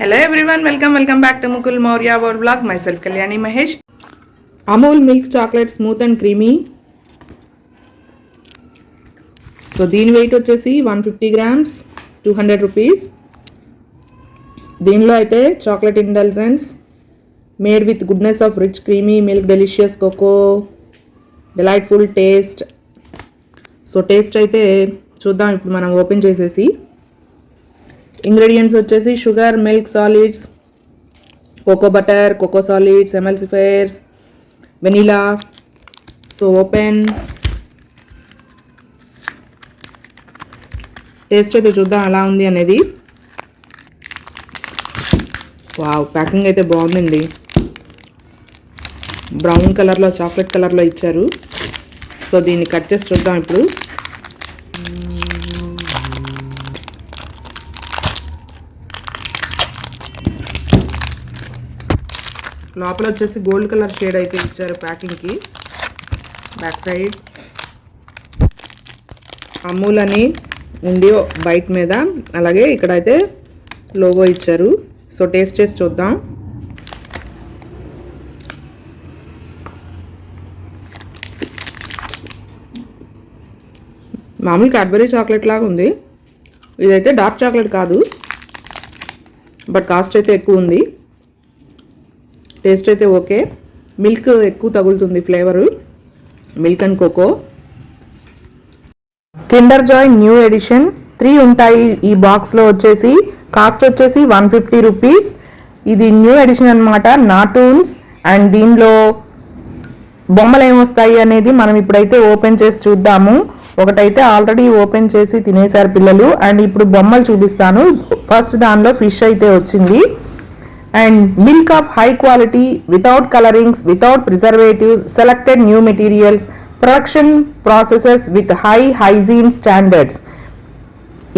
Hello everyone welcome welcome back to Mukul Maurya word blog myself Kalyani Mahesh Amul milk chocolate smooth and creamy so దీని weight వచ్చేసి one fifty grams two hundred rupees దీనిలో అయితే chocolate intelligence made with goodness of rich creamy milk delicious cocoa delightful taste so taste అయితే చూద్దాం ఇప్పుడు మనం open చేసేసి. Ingredients వచ్చేసి sugar milk solids cocoa butter cocoa solids emulsifiers vanilla so open. Taste అయితే చూద్దాం ఎలా ఉంది అనేది. వావ్ ప్యాకింగ్ అయితే బాగుందండి. బ్రౌన్ కలర్లో చాక్లెట్ కలర్లో ఇచ్చారు. సో దీన్ని కట్ చేసి చూద్దాం ఇప్పుడు. లోపల వచ్చేసి గోల్డ్ కలర్ షేడ్ అయితే ఇచ్చారు ప్యాకింగ్కి బ్యాక్ సైడ్ అమూల్ అని ఉంది బయట మీద. అలాగే ఇక్కడైతే లోగో ఇచ్చారు. సో టేస్ట్ చేసి చూద్దాం. మామూలు క్యాడ్బరీ చాక్లెట్ లాగా ఉంది. ఇదైతే డార్క్ చాక్లెట్ కాదు. బట్ కాస్ట్ అయితే ఎక్కువ ఉంది. టేస్ట్ అయితే ఓకే. మిల్క్ ఎక్కువ తగులుతుంది flavour. Milk and cocoa. Kinder Joy new edition. Three ఉంటాయి ఈ బాక్స్లో వచ్చేసి. కాస్ట్ వచ్చేసి వన్ ఫిఫ్టీ రూపీస్. ఇది న్యూ ఎడిషన్ అనమాట నాటూన్స్. అండ్ దీనిలో బొమ్మలు ఏమొస్తాయి అనేది మనం ఇప్పుడైతే ఓపెన్ చేసి చూద్దాము. ఒకటైతే ఆల్రెడీ ఓపెన్ చేసి తినేశారు పిల్లలు. అండ్ ఇప్పుడు బొమ్మలు చూపిస్తాను. ఫస్ట్ దానిలో ఫిష్ అయితే వచ్చింది. And milk of high quality without colourings without preservatives selected new materials production processes with high hygiene standards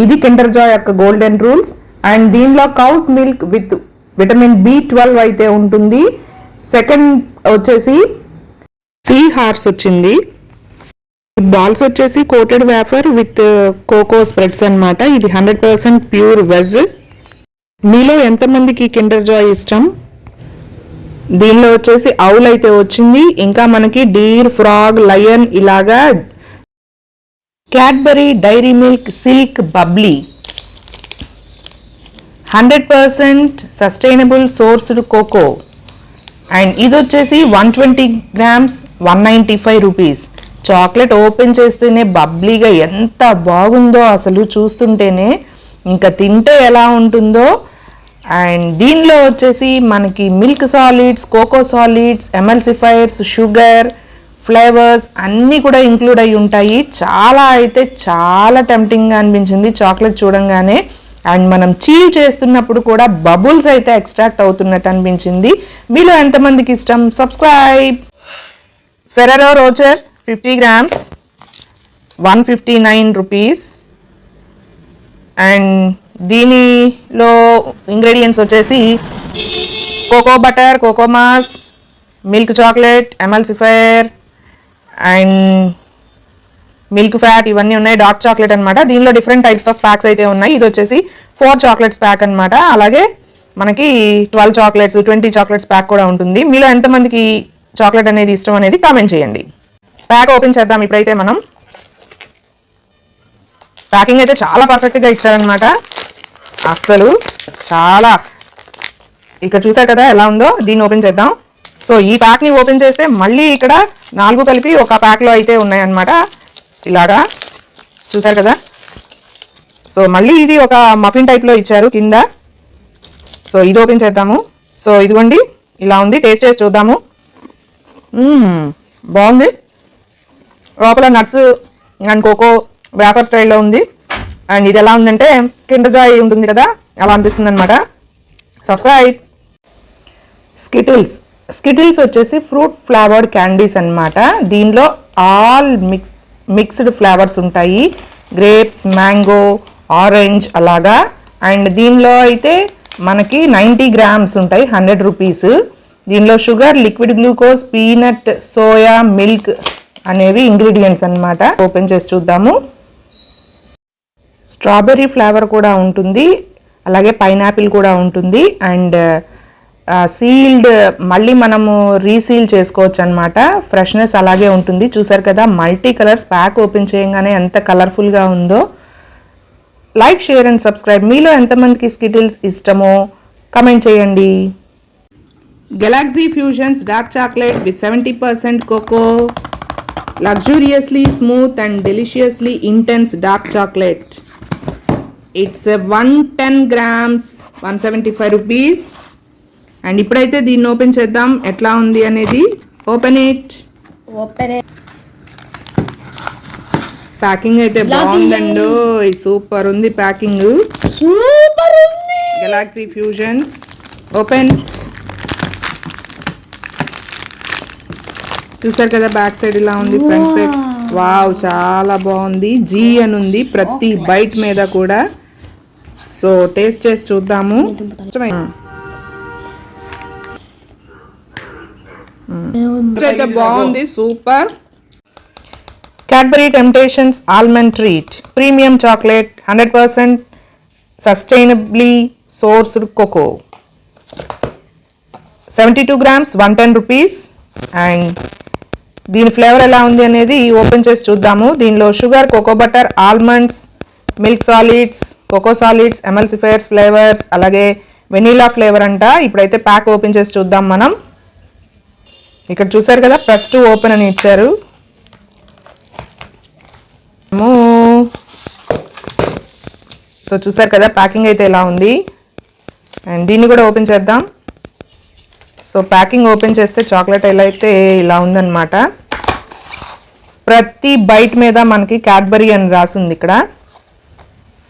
ఇది కిండర్ జాయ్ యొక్క గోల్డెన్ రూల్స్ అండ్ దీనిలో cow's milk with vitamin B twelve అయితే ఉంటుంది. Second వచ్చేసి sea horse వచ్చింది. Balls వచ్చేసి coated wafer with cocoa spreads అన్నమాట. ఇది హండ్రెడ్ పర్సెంట్ ప్యూర్ వెజ్ మీలో ఎంతమందికి కిండర్ జాయ్ ఇష్టం? దీనిలో వచ్చేసి అవుల్ అయితే వచ్చింది. ఇంకా మనకి డీర్ ఫ్రాగ్ లయన్ ఇలాగా Cadbury Dairy Milk Silk Bubbly. Hundred percent sustainable sourced cocoa. And ఇది వచ్చేసి one twenty grams one ninety five rupees. Chocolate open చేస్తేనే బబ్లీగా ఎంత బాగుందో అసలు చూస్తుంటేనే. ఇంకా తింటే ఎలా ఉంటుందో అండ్ దీనిలో వచ్చేసి మనకి milk solids cocoa solids emulsifiers sugar flavours అన్నీ కూడా ఇంక్లూడ్ అయి ఉంటాయి. చాలా అయితే చాలా టెంప్టింగ్గా అనిపించింది చాక్లెట్ చూడంగానే. అండ్ మనం చీవ్ చేస్తున్నప్పుడు కూడా బబుల్స్ అయితే ఎక్స్ట్రాక్ట్ అవుతున్నట్టు అనిపించింది. మీలో ఎంతమందికి ఇష్టం? Subscribe. Ferrero Rocher fifty grams one fifty nine rupees and దీనిలో ఇంగ్రీడియంట్స్ వచ్చేసి cocoa butter cocoa mass milk chocolate emulsifier and milk fat ఇవన్నీ ఉన్నాయి. డార్క్ చాక్లెట్ అనమాట దీనిలో డిఫరెంట్ టైప్స్ ఆఫ్ ప్యాక్స్ అయితే ఉన్నాయి. ఇది వచ్చేసి ఫోర్ చాక్లెట్స్ ప్యాక్ అనమాట అలాగే మనకి twelve chocolates twenty chocolates pack కూడా ఉంటుంది. మీలో ఎంతమందికి చాక్లెట్ అనేది ఇష్టం అనేది కామెంట్ చేయండి. ప్యాక్ ఓపెన్ చేద్దాం ఇప్పుడైతే మనం. ప్యాకింగ్ అయితే చాలా పర్ఫెక్ట్గా ఇచ్చారనమాట అస్సలు చాలా. ఇక్కడ చూసారు కదా ఎలా ఉందో? దీన్ని ఓపెన్ చేద్దాం. సో ఈ ప్యాక్ని ఓపెన్ చేస్తే మళ్ళీ ఇక్కడ నాలుగు కలిపి ఒక ప్యాక్లో అయితే ఉన్నాయన్నమాట. ఇలాగా. చూసారు కదా? సో మళ్ళీ ఇది ఒక మఫిన్ టైప్లో ఇచ్చారు కింద. సో ఇది ఓపెన్ చేద్దాము. సో ఇదిగోండి. ఇలా ఉంది. టేస్ట్ చేసి చూద్దాము. Hmm, బాగుంది. లోపల నట్స్ అండ్ కోకో వేఫర్ స్టైల్లో ఉంది. అండ్ ఇది ఎలా ఉందంటే కిండర్ జాయ్ ఉంటుంది కదా అలా అనిపిస్తుంది అనమాట సబ్స్క్రైబ్ స్కిటిల్స్ స్కిటిల్స్ వచ్చేసి ఫ్రూట్ ఫ్లేవర్డ్ క్యాండీస్ అన్నమాట. దీనిలో ఆల్ మిక్స్ మిక్స్డ్ ఫ్లేవర్స్ ఉంటాయి. గ్రేప్స్ మ్యాంగో ఆరెంజ్ అలాగా. అండ్ దీనిలో అయితే మనకి నైంటీ గ్రామ్స్ ఉంటాయి హండ్రెడ్ రూపీస్ దీనిలో sugar liquid glucose peanut soya milk అనేవి ఇంగ్రీడియంట్స్ అన్నమాట. ఓపెన్ చేసి చూద్దాము. స్ట్రాబెర్రీ ఫ్లేవర్ కూడా ఉంటుంది అలాగే పైనాపిల్ కూడా ఉంటుంది అండ్ సీల్డ్ మళ్ళీ మనము రీసీల్ చేసుకోవచ్చు అనమాట ఫ్రెష్నెస్ అలాగే ఉంటుంది. చూసారు కదా మల్టీ కలర్స్ ప్యాక్ ఓపెన్ చేయగానే ఎంత కలర్ఫుల్గా ఉందో. Like share and subscribe. మీలో ఎంతమందికి స్కిటిల్స్ ఇష్టమో కమెంట్ చేయండి. Galaxy Fusions dark chocolate with seventy percent cocoa luxuriously smooth and deliciously intense dark chocolate it's one ten grams one seventy five rupees and ఇప్పుడైతే దీన్ని ఓపెన్ చేద్దాం. ఎట్లా ఉంది అనేది ఓపెన్ ఇట్ ఓపెన్ ప్యాకింగ్ అయితే బాగుందండి. సూపర్ ఉంది ప్యాకింగ్ సూపర్ ఉంది. గెలాక్సీ ఫ్యూజన్స్ ఓపెన్ చూసారు కదా బ్యాక్ సైడ్ ఇలా ఉంది ఫ్రంట్ సైడ్ వావ్ చాలా బాగుంది. జీ అని ఉంది. ప్రతి బైట్ మీద కూడా. సో టేస్ట్ చేసి చూద్దాము. అయితే బాగుంది super. Cadbury Temptations almond treat premium chocolate hundred percent sustainably sourced cocoa seventy two grams one ten rupees and దీని ఫ్లేవర్ ఎలా ఉంది అనేది ఓపెన్ చేసి చూద్దాము. దీనిలో sugar cocoa butter almonds milk solids cocoa solids emulsifiers flavours అలాగే vanilla flavour అంట. ఇప్పుడైతే ప్యాక్ ఓపెన్ చేసి చూద్దాం మనం. ఇక్కడ చూసారు కదా ప్లస్ టూ ఓపెన్ అని ఇచ్చారు. సో చూసారు కదా ప్యాకింగ్ అయితే ఇలా ఉంది. అండ్ దీన్ని కూడా ఓపెన్ చేద్దాం. సో ప్యాకింగ్ ఓపెన్ చేస్తే చాక్లెట్ ఎలా అయితే ఇలా ఉందన్నమాట. ప్రతి బైట్ మీద మనకి క్యాడ్బరీ అని రాసింది ఇక్కడ.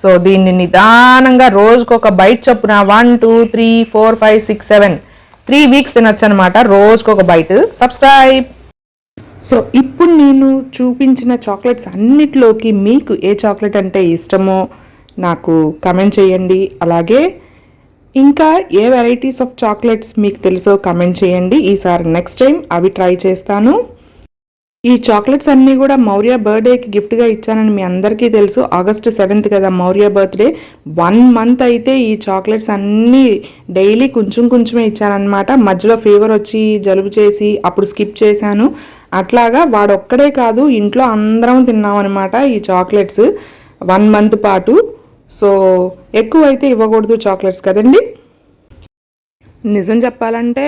సో దీన్ని నిదానంగా రోజుకు ఒక బైట్ చొప్పున one two three four five six seven. Three weeks తినొచ్చు అనమాట రోజుకు ఒక బైట్. సబ్స్క్రైబ్! సో ఇప్పుడు నేను చూపించిన చాక్లెట్స్ అన్నిటిలోకి మీకు ఏ చాక్లెట్ అంటే ఇష్టమో నాకు కమెంట్ చేయండి. అలాగే ఇంకా ఏ వెరైటీస్ ఆఫ్ చాక్లెట్స్ మీకు తెలుసో కమెంట్ చేయండి. ఈసారి నెక్స్ట్ టైం అవి ట్రై చేస్తాను. ఈ చాక్లెట్స్ అన్నీ కూడా మౌర్య బర్త్డేకి గిఫ్ట్గా ఇచ్చానని మీ అందరికీ తెలుసు. ఆగస్ట్ సెవెంత్ కదా మౌర్య బర్త్డే. వన్ మంత్ అయితే ఈ చాక్లెట్స్ అన్నీ డైలీ కొంచెం కొంచెమే ఇచ్చానమాట మధ్యలో ఫీవర్ వచ్చి జలుబు చేసి అప్పుడు స్కిప్ చేశాను. అట్లాగా వాడొక్కడే కాదు ఇంట్లో అందరం తిన్నామన్నమాట ఈ చాక్లెట్స్ వన్ మంత్ పాటు. సో ఎక్కువ అయితే ఇవ్వకూడదు చాక్లెట్స్ కదండి? నిజం చెప్పాలంటే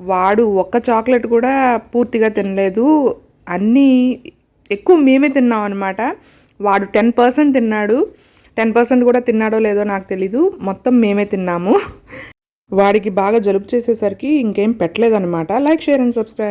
వాడు ఒక్క చాక్లెట్ కూడా పూర్తిగా తినలేదు. అన్నీ ఎక్కువ మేమే తిన్నాం అనమాట వాడు టెన్ పర్సెంట్ తిన్నాడు. టెన్ పర్సెంట్ కూడా తిన్నాడో లేదో నాకు తెలీదు. మొత్తం మేమే తిన్నాము. వాడికి బాగా జలుబు చేసేసరికి ఇంకేం పెట్టలేదన్నమాట. Like share and subscribe.